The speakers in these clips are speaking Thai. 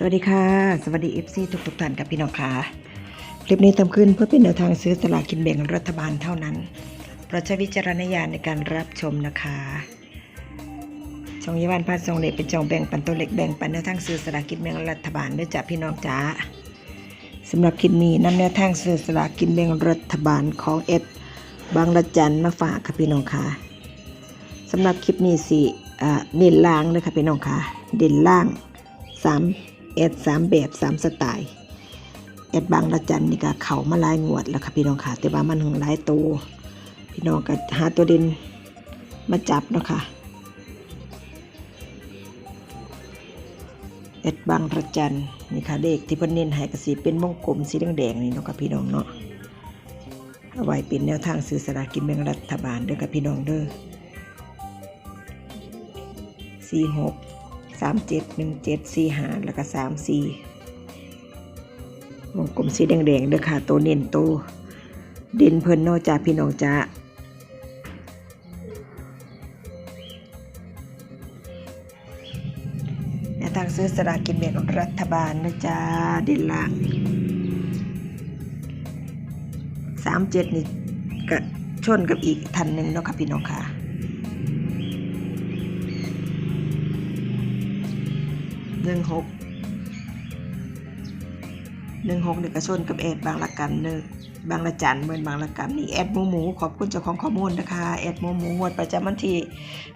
สวัสดีค่ะ สวัสดีเอฟซีทุกทุกๆท่านกับพี่น้องค่ะ คลิปนี้ทำขึ้นเพื่อเป็นแนวทางซื้อสลากกินแบ่งรัฐบาลเท่านั้นโปรดใช้วิจารณญาณในการรับชมนะคะช่องยาวันพาทรงเด็กเป็นช่องแบ่งปันตัวเล็กแบ่งปันแนวทางซื้อสลากกินแบ่งรัฐบาลด้วยจ้ะพี่น้องจ้าสำหรับคลิปนี้นำแนวทางซื้อสลากกินแบ่งรัฐบาลของเอ็ดบางละจันมาฝากค่ะพี่น้องค่ะสำหรับคลิปนี้สิเน้นล่างเลยค่ะพี่น้องค่ะ เด่นล่าง3 เอ็ด3แบบ3สไตล์เอ็ดบางระจันนี่ก็เขามาลายงวดแล้วค่ะพี่น้องค่ะ แต่ว่ามันหึงหลายตัวพี่น้องก็หาตัวเด่นมาจับเนาะค่ะเอ็ดบางระจันนี่ค่ะเลขที่พิ่นเน้นให้ก็สิเป็นวงกลมสีแดงๆนี่เนาะค่ะพี่น้องเนาะเอาไว้เป็นแนวทางซื้อสลากกินแบ่งรัฐบาลเด้อค่ะพี่น้องเด้อสี่หก สามเจ็ดหนึ่งเจ็ดสี่หาแล้วก็สามสี่วงกลมสีแดงๆเด้อค่ะตัวเน้นตัวเด่นเพิ่นนอกจากพี่น้องจ้าแนวทางซื้อสลากกินแบ่งรัฐบาลนะจ้าเด่นล่างสามเจ็ดนี่ก็ชนกับอีกทันหนึ่งเนาะค่ะพี่น้องค่ะ หนึ่งหกหนึ่งหกเด็กกระชนกับแอดบางละกันเนอะบางละจันเหมือนบางละกันนี่แอดหมูหมูขอบคุณเจ้าของข้อมูลนะคะแอดหมูหมูงวดประจำวันที่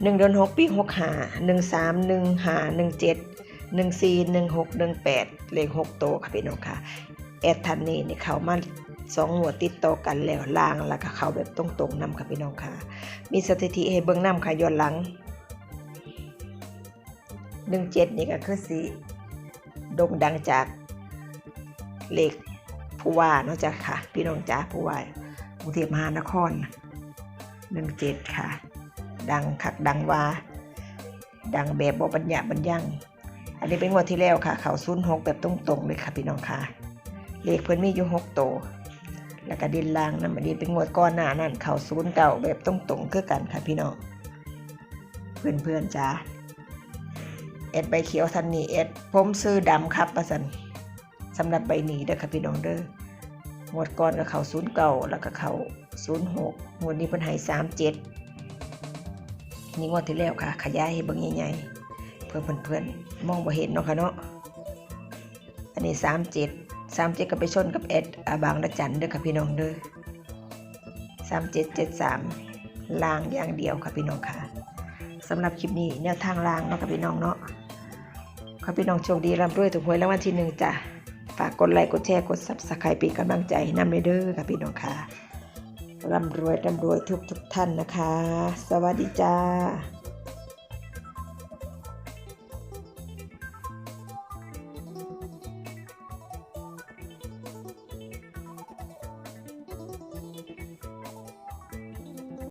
หนึ่งเดือนหกปีหกหาหนึ่งสามหนึ่งหาหนึ่งเจ็ดหนึ่งสี่หนึ่งหกหนึ่งแปดเลขหกโตวค่ะพี่น้องค่ะแอดทันนี่นี่เขามาสองหัวดติดต่อกันแล้วล่างแล้วก็เขาแบบตรงๆนำค่ะพี่น้องค่ะ มีสถิติให้เบิ่งนำค่ะย้อนหลัง หนึ่งเจ็ดนี่ก็คือสีโด่งดังจากเลขผู้ว่าเนาะจ้ะค่ะ พี่น้องจ้าผู้ว่ากรุงเทพมหานครหนึ่งเจ็ดค่ะ ดังคักดังว่า ดังแบบบบัญญัติบัญญังอันนี้เป็นงวดที่แล้วค่ะ เขาซุนหกแบบตรงๆเลยค่ะ พี่น้องค่ะ เลขเพิ่นมีอยู่หกโต แล้วก็ดินลางนะมันนี้เป็นงวดก้อนหน้านั่นเขาซุนเก่าแบบตรงๆคือกันค่ะพี่น้อง เพื่อนๆจ้า เอ็ดใบเขียวทันนี่เอ็ดผมซื้อดำครับประสันสำหรับใบหนีเด้อค่ะพี่น้องเด้องวดก่อนก็เขาศูนย์เก่าแล้วก็เขาศูนย์หกงวดนี้เพิ่นให้สามเจ็ดนี่งวดที่แล้วค่ะ ขยายให้เบิ่งใหญ่ๆเพื่อนเพื่อนมองบ่เห็นเนาะค่ะเนาะอันนี้สามเจ็ดสามเจ็ดก็ไปชนกับเอ็ดอาบางละจันเด้อค่ะพี่น้องเด้อสามเจ็ดเจ็ดสามลางอย่างเดียวค่ะพี่น้องค่ะสำหรับคลิปนี้แนวทางลางเนาะกับพี่น้องเนาะ ขอพี่น้องโชคดีร่ำรวยถูกหวยรางวัลที่หนึ่งจ้ะฝากกดไลค์กดแชร์กดซับสไครป์เป็นกำลังใจให้นำเลยเด้อค่ะพี่น้องค่ะร่ำรวยร่ำรวยทุกทุกท่านนะคะ สวัสดีจ้า